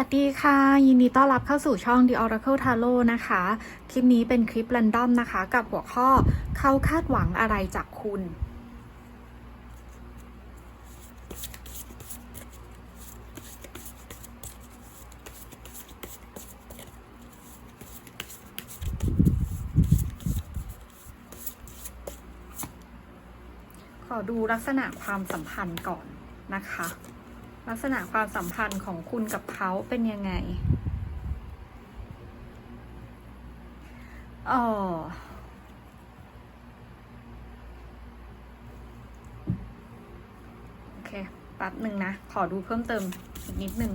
สวัสดีค่ะ ยินดีต้อนรับเข้าสู่ช่อง The Oracle Tarot นะคะ คลิปนี้เป็นคลิป r รนดอมนะคะ กับหัวข้อเขาคาดหวังอะไรจากคุณ ขอดูลักษณะความสัมพันธ์ก่อนนะคะ ลักษณะความสัมพันธ์ของคุณกับเขาเป็นยังไงอ๋อโอเค แป๊บหนึ่งนะ ขอดูเพิ่มเติมอีกนิดหนึ่ง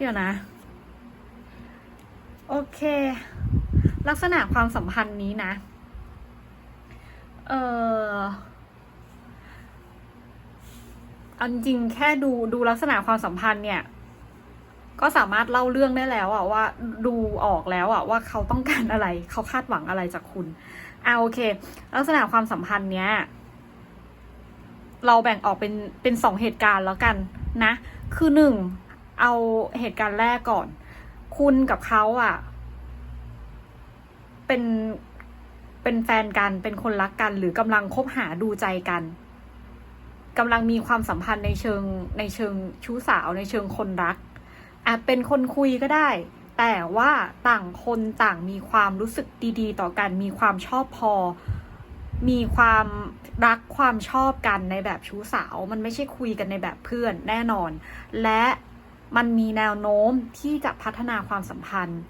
เดี๋ยวนะ โอเค ลักษณะความสัมพันธ์นี้นะ เออเอาจริงแค่ดูดูลักษณะความสัมพันธ์เนี่ย ก็สามารถเล่าเรื่องได้แล้วอะว่าดูออกแล้วอะว่าเขาต้องการอะไร เขาคาดหวังอะไรจากคุณอ่าโอเค ลักษณะความสัมพันธ์เนี้ย เราแบ่งออกเป็นเป็นสองเหตุการณ์แล้วกันนะ คือหนึ่ง เอาเหตุการณ์แรกก่อน คุณกับเขาอะเป็นเป็นแฟนกันเป็นคนรักกัน หรือกำลังคบหาดูใจกันกำลังมีความสัมพันธ์ในเชิงในเชิงชู้สาวในเชิงคนรักอาจเป็นคนคุยก็ได้ แต่ว่าต่างคนต่างมีความรู้สึกดี ๆ ต่อกัน มีความชอบพอ มีความรักความชอบกันในแบบชู้สาว มันไม่ใช่คุยกันในแบบเพื่อนแน่นอน และ มันมีแนวโน้มที่จะพัฒนาความสัมพันธ์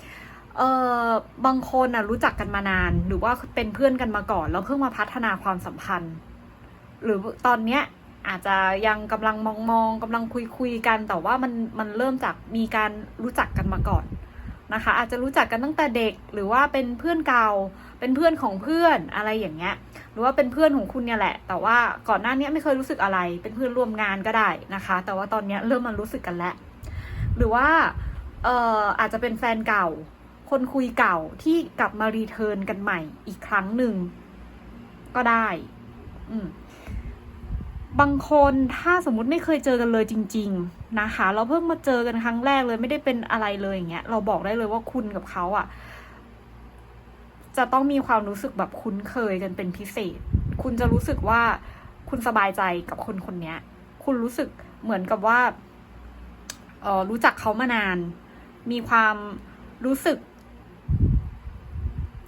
เออบางคนนะรู้จักกันมานาน หรือว่าเป็นเพื่อนกันมาก่อน แล้วเพิ่งมาพัฒนาความสัมพันธ์ หรือตอนเนี้ยอาจจะยังกำลังมองมองกำลังคุยคุยกัน แต่ว่ามันมันเริ่มจากมีการรู้จักกันมาก่อนนะคะ อาจจะรู้จักกันตั้งแต่เด็กหรือว่าเป็นเพื่อนเก่า เป็นเพื่อนของเพื่อนอะไรอย่างเงี้ย หรือว่าเป็นเพื่อนของคุณเนี่ยแหละ แต่ว่าก่อนหน้านี้ไม่เคยรู้สึกอะไร เป็นเพื่อนร่วมงานก็ได้นะคะ แต่ว่าตอนเนี้ยเริ่มมารู้สึกกันแล้ว หรือว่าเอ่ออาจจะเป็นแฟนเก่า คนคุยเก่าที่กลับมารีเทิร์นกันใหม่อีกครั้งหนึ่งก็ได้ อืมบางคนถ้าสมมุติไม่เคยเจอกันเลยจริง ๆนะคะ เราเพิ่งมาเจอกันครั้งแรกเลยไม่ได้เป็นอะไรเลยอย่างเงี้ยเราบอกได้เลยว่าคุณกับเขาอะ จะต้องมีความรู้สึกแบบคุ้นเคยกันเป็นพิเศษ คุณจะรู้สึกว่าคุณสบายใจกับคนคนนี้คุณรู้สึกเหมือนกับว่า รู้จักเขามานาน มีความรู้สึก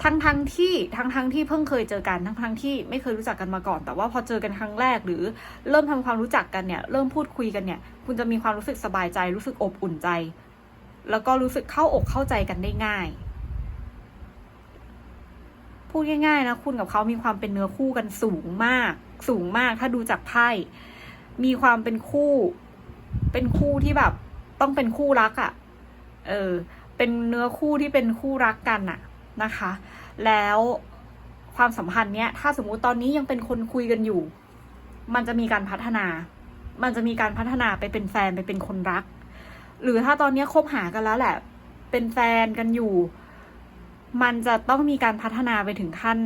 ทั้งทั้งที่ทั้งทั้งที่เพิ่งเคยเจอกันทั้งทั้งที่ไม่เคยรู้จักกันมาก่อน แต่ว่าพอเจอกันครั้งแรกหรือเริ่มทำความรู้จักกันเนี่ย เริ่มพูดคุยกันเนี่ย คุณจะมีความรู้สึกสบายใจ รู้สึกอบอุ่นใจ แล้วก็รู้สึกเข้าอกเข้าใจกันได้ง่ายพูดง่ายๆนะคุณกับเขามีความเป็นเนื้อคู่กันสูงมาก สูงมากถ้าดูจากไพ่มีความเป็นคู่ เป็นคู่ที่แบบ ต้องเป็นคู่รักอะ่ะ เออ เป็นเนื้อคู่ที่เป็นคู่รักกันอะนะคะ แล้วความสัมพันธ์เนี้ย ถ้าสมมุติตอนนี้ยังเป็นคนคุยกันอยู่ มันจะมีการพัฒนา มันจะมีการพัฒนาไปเป็นแฟนไปเป็นคนรัก หรือถ้าตอนนี้คบหากันแล้วแหละ เป็นแฟนกันอยู่ มันจะต้องมีการพัฒนาไปถึงขั้น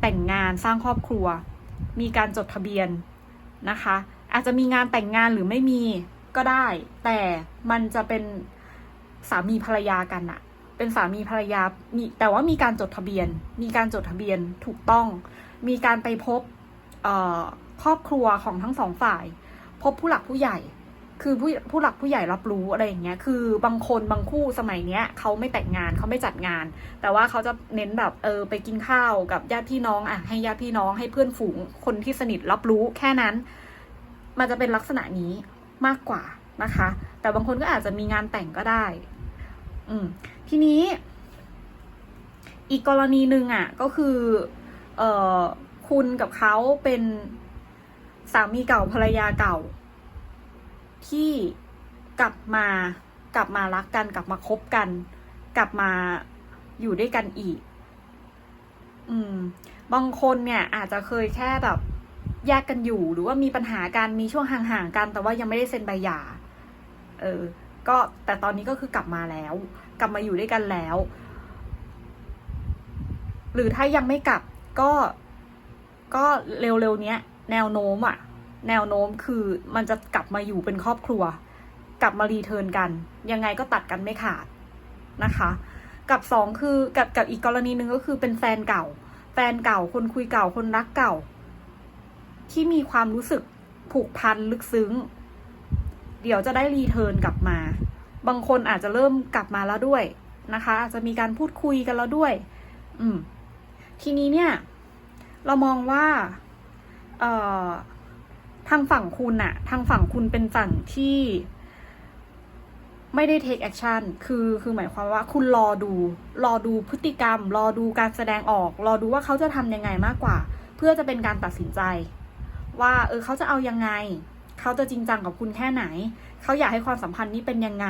แต่งงานสร้างครอบครัว มีการจดทะเบียนนะคะ อาจจะมีงานแต่งงานหรือไม่มี ก็ได้ แต่มันจะเป็นสามีภรรยากันอะเป็นสามีภรรยามีแต่ว่ามีการจดทะเบียน มีการจดทะเบียนถูกต้อง มีการไปพบเอ่อครอบครัวของทั้งสองฝ่าย พบผู้หลักผู้ใหญ่ คือผู้ผู้หลักผู้ใหญ่รับรู้อะไรอย่างเงี้ย คือบางคนบางคู่สมัยเนี้ยเขาไม่แต่งงานเขาไม่จัดงาน แต่ว่าเขาจะเน้นแบบเออไปกินข้าวกับญาติพี่น้องอะให้ญาติพี่น้องให้เพื่อนฝูงคนที่สนิทรับรู้แค่นั้น มันจะเป็นลักษณะนี้ มากกว่านะคะ แต่บางคนก็อาจจะมีงานแต่งก็ได้ อืมทีนี้ อีกกรณีหนึ่งอะ ก็คือ เอ่อคุณกับเขาเป็นสามีเก่าภรรยาเก่า ที่กลับมากลับมารักกันกลับมาคบกัน กลับมาอยู่ด้วยกันอีก อืม บางคนเนี่ยอาจจะเคยแค่แบบ แยกกันอยู่หรือว่ามีปัญหากันมีช่วงห่างๆกัน แต่ว่ายังไม่ได้เซ็นใบหย่าเออก็แต่ตอนนี้ก็คือกลับมาแล้ว กลับมาอยู่ด้วยกันแล้ว หรือถ้ายังไม่กลับก็ก็เร็วๆเนี้ย แนวโน้มอะแนวโน้มคือมันจะกลับมาอยู่เป็นครอบครัว กลับมารีเทิร์นกัน ยังไงก็ตัดกันไม่ขาดนะคะ กับสองคือกับกับอีกกรณีหนึ่งก็คือเป็นแฟนเก่า แฟนเก่าคนคุยเก่าคนรักเก่า ที่มีความรู้สึกผูกพันลึกซึ้ง เดี๋ยวจะได้รีเทิร์นกลับมา บางคนอาจจะเริ่มกลับมาแล้วด้วยนะคะ อาจจะมีการพูดคุยกันแล้วด้วย อืม ทีนี้เนี่ย เรามองว่าเอ่อทางฝั่งคุณอะทางฝั่งคุณเป็นฝั่งที่ไม่ได้ take action คือ คือหมายความว่าคุณรอดู รอดูพฤติกรรม รอดูการแสดงออก รอดูว่าเขาจะทำยังไงมากกว่า เพื่อจะเป็นการตัดสินใจ ว่าเออเขาจะเอายังไง เขาจะจริงจังกับคุณแค่ไหน เขาอยากให้ความสัมพันธ์นี้เป็นยังไง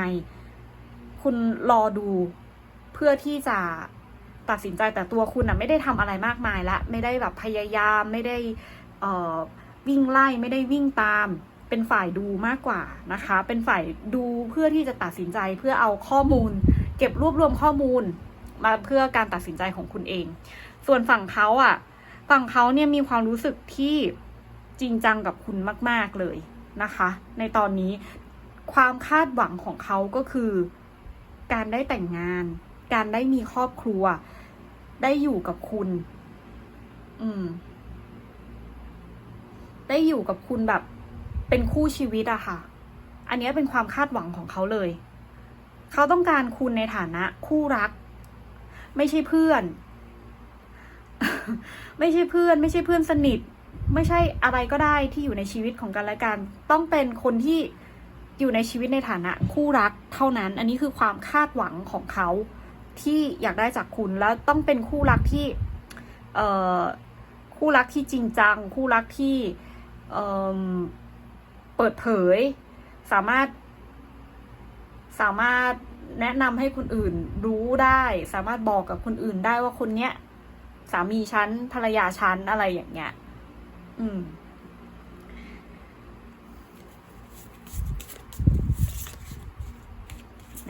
คุณรอดูเพื่อที่จะตัดสินใจแต่ตัวคุณอะไม่ได้ทำอะไรมากมายละไม่ได้แบบพยายามไม่ได้เอ่อวิ่งไล่ไม่ได้วิ่งตาม เป็นฝ่ายดูมากกว่านะคะ เป็นฝ่ายดูเพื่อที่จะตัดสินใจเพื่อเอาข้อมูล เก็บรวบรวมข้อมูลมาเพื่อการตัดสินใจของคุณเอง ส่วนฝั่งเขาอะ ฝั่งเขาเนี่ยมีความรู้สึกที่ จริงจังกับคุณมาก ๆ เลยนะคะ ในตอนนี้ความคาดหวังของเขาก็คือ การได้แต่งงาน การได้มีครอบครัว ได้อยู่กับคุณ อืม ได้อยู่กับคุณแบบ เป็นคู่ชีวิตอะค่ะ อันนี้เป็นความคาดหวังของเขาเลย เขาต้องการคุณในฐานะ คู่รัก ไม่ใช่เพื่อน ไม่ใช่เพื่อน ไม่ใช่เพื่อนสนิท ไม่ใช่อะไรก็ได้ที่อยู่ในชีวิตของกันและกัน ต้องเป็นคนที่อยู่ในชีวิตในฐานะคู่รักเท่านั้น อันนี้คือความคาดหวังของเขาที่อยากได้จากคุณแล้วต้องเป็นคู่รักที่เอ่อคู่รักที่จริงจัง คู่รักที่เอ่อเปิดเผย สามารถ สามารถแนะนำให้คนอื่นรู้ได้ สามารถบอกกับคนอื่นได้ว่าคนเนี้ยสามีฉันภรรยาฉันอะไรอย่างเงี้ย อืม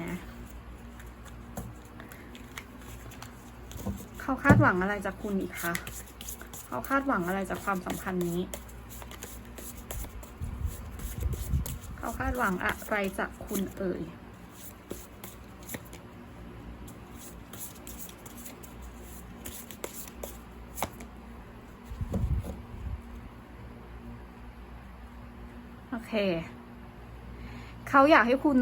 นะเขาคาดหวังอะไรจากคุณอีกคะเขาคาดหวังอะไรจากความสัมพันธ์นี้ เขาคาดหวังอะไรจากคุณเอ่ย เคเขาอยากให้คุณ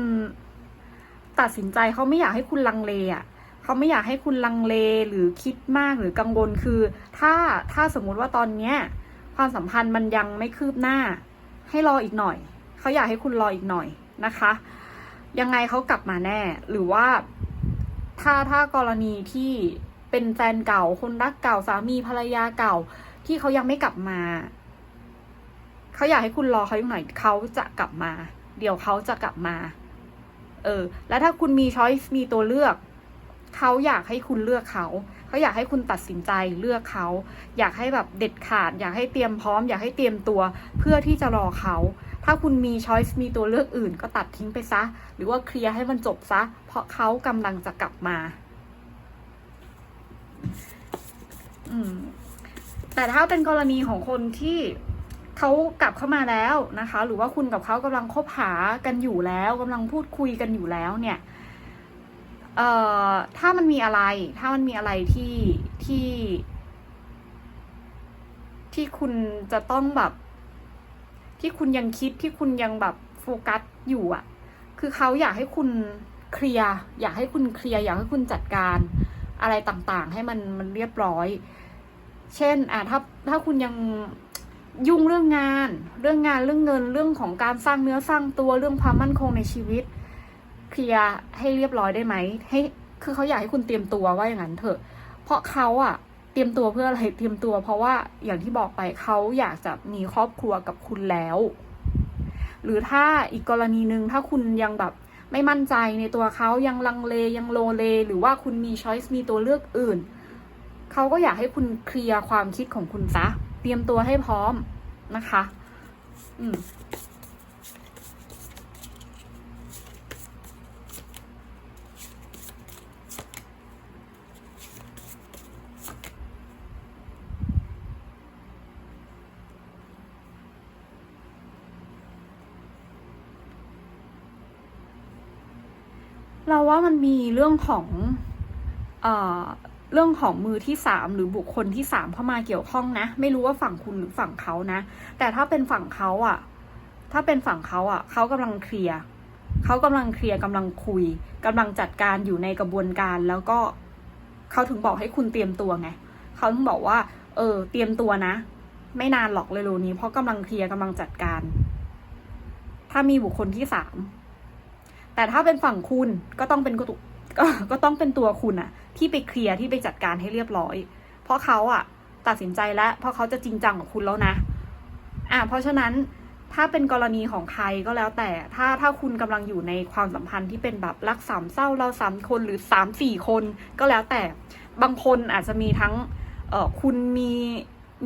ตัดสินใจเขาไม่อยากให้คุณลังเลอะเขาไม่อยากให้คุณลังเลหรือคิดมากหรือกังวลคือ ถ้าถ้าสมมุติว่าตอนเนี้ย ความสัมพันธ์มันยังไม่คืบหน้า ให้รออีกหน่อย เขาอยากให้คุณรออีกหน่อยนะคะ ยังไงเขากลับมาแน่ หรือว่า ถ้าถ้ากรณีที่เป็นแฟนเก่า คนรักเก่าสามีภรรยาเก่า ที่เขายังไม่กลับมา เขาอยากให้คุณรอเขาอีกหน่อยเขาจะกลับมา เดี๋ยวเขาจะกลับมา เออ แล้วถ้าคุณมีช้อยส์มีตัวเลือก เขาอยากให้คุณเลือกเขาเขาอยากให้คุณตัดสินใจเลือกเขา อยากให้แบบเด็ดขาด อยากให้เตรียมพร้อม อยากให้เตรียมตัว เพื่อที่จะรอเขา ถ้าคุณมีช้อยส์มีตัวเลือกอื่น ก็ตัดทิ้งไปซะ หรือว่าเคลียร์ให้มันจบซะ เพราะเขากำลังจะกลับมา อืมแต่ถ้าเป็นกรณีของคนที่ เขากลับเข้ามาแล้วนะคะ หรือว่าคุณกับเขากำลังคบหากันอยู่แล้วกำลังพูดคุยกันอยู่แล้วเนี่ยเอ่อถ้ามันมีอะไร ถ้ามันมีอะไรที่ที่ ที่คุณจะต้องแบบ ที่คุณยังคิดที่คุณยังแบบโฟกัสอยู่อะ่ะ คือเขาอยากให้คุณเคลียร์อยากให้คุณเคลียร์อยากให้คุณจัดการอะไรต่างๆ ให้มันมันเรียบร้อย เช่นอะถ้าถ้าคุณยัง ยุ่งเรื่องงาน เรื่องงานเรื่องเงินเรื่องของการสร้างเนื้อสร้างตัวเรื่องความมั่นคงในชีวิต เคลียร์ให้เรียบร้อยได้ไหมให้คือเขาอยากให้คุณเตรียมตัวว่าอย่างนั้นเถอะ เพราะเขาอะเตรียมตัวเพื่ออะไรเตรียมตัว เพราะว่าอย่างที่บอกไปเขาอยากจะมีครอบครัวกับคุณแล้ว หรือถ้าอีกกรณีหนึ่งถ้าคุณยังแบบไม่มั่นใจในตัวเขายังลังเลยังโลเล หรือว่าคุณมีช้อยส์มีตัวเลือกอื่น เขาก็อยากให้คุณเคลียร์ความคิดของคุณซะ เตรียมตัวให้พร้อมนะคะ อืมเราว่ามันมีเรื่องของเอ่อ เรื่องของมือที่สามหรือบุคคลที่สามเข้ามาเกี่ยวข้องนะ ไม่รู้ว่าฝั่งคุณหรือฝั่งเขานะ แต่ถ้าเป็นฝั่งเขาอะ ถ้าเป็นฝั่งเขาอะ เขากำลังเคลียร์เขากำลังเคลียร์กำลังคุยกำลังจัดการอยู่ในกระบวนการแล้วก็เขาถึงบอกให้คุณเตรียมตัวไงเขาถึงบอกว่า เออ เตรียมตัวนะ ไม่นานหรอกเลยโลนี้ เพราะกำลังเคลียร์กำลังจัดการ ถ้ามีบุคคลที่สามแต่ถ้าเป็นฝั่งคุณก็ต้องเป็น ก็ก็ต้องเป็นตัวคุณอะที่ไปเคลียร์ที่ไปจัดการให้เรียบร้อย เพราะเขาอะตัดสินใจแล้วเพราะเขาจะจริงจังกับคุณแล้วนะ อะเพราะฉะนั้นถ้าเป็นกรณีของใครก็แล้วแต่ ถ้าถ้าคุณกำลังอยู่ในความสัมพันธ์ที่เป็นแบบรักสามเศร้าเราสามคนหรือสามสี่คนก็แล้วแต่ บางคนอาจจะมีทั้งเออคุณมี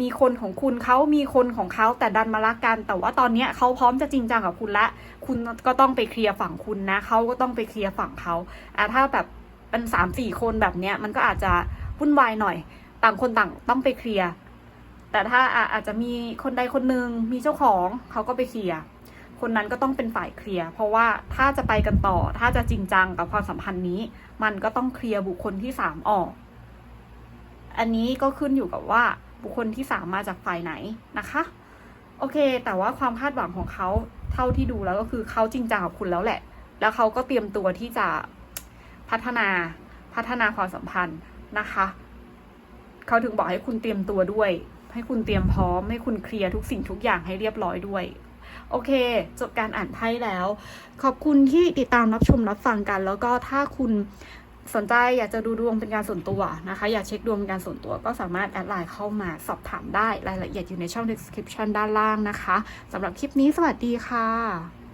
มีคนของคุณเขามีคนของเขาแต่ดันมารักกัน แต่ว่าตอนเนี้ยเขาพร้อมจะจริงจังกับคุณละ คุณก็ต้องไปเคลียร์ฝั่งคุณนะเขาก็ต้องไปเคลียร์ฝั่งเขาอะถ้าแบบเป็นสามสี่คนแบบเนี้ยมันก็อาจจะวุ่นวายหน่อย ต่างคนต่างต้องไปเคลียร์แต่ถ้าอะอาจจะมีคนใดคนหนึ่งมีเจ้าของเขาก็ไปเคลียร์คนนั้นก็ต้องเป็นฝ่ายเคลียร์เพราะว่าถ้าจะไปกันต่อ ถ้าจะจริงจังกับความสัมพันธ์นี้ มันก็ต้องเคลียร์บุคคลที่สามออก อันนี้ก็ขึ้นอยู่กับว่า บุคคลที่สามมาจากฝ่ายไหนนะคะ โอเค แต่ว่าความคาดหวังของเขาเท่าที่ดูแล้วก็คือเขาจริงจังกับคุณแล้วแหละ แล้วเขาก็เตรียมตัวที่จะพัฒนาพัฒนาความสัมพันธ์นะคะเขาถึงบอกให้คุณเตรียมตัวด้วย ให้คุณเตรียมพร้อม ให้คุณเคลียร์ทุกสิ่งทุกอย่างให้เรียบร้อยด้วย โอเค จบการอ่านไพ่แล้ว ขอบคุณที่ติดตามรับชมรับฟังกัน แล้วก็ถ้าคุณ สนใจอยากจะดูดวงเป็นการส่วนตัวนะคะ อยากเช็คดวงเป็นการส่วนตัวก็สามารถแอดไลน์เข้ามาสอบถามได้รายละเอียดอยู่ในช่อง description ด้านล่างนะคะสำหรับคลิปนี้สวัสดีค่ะ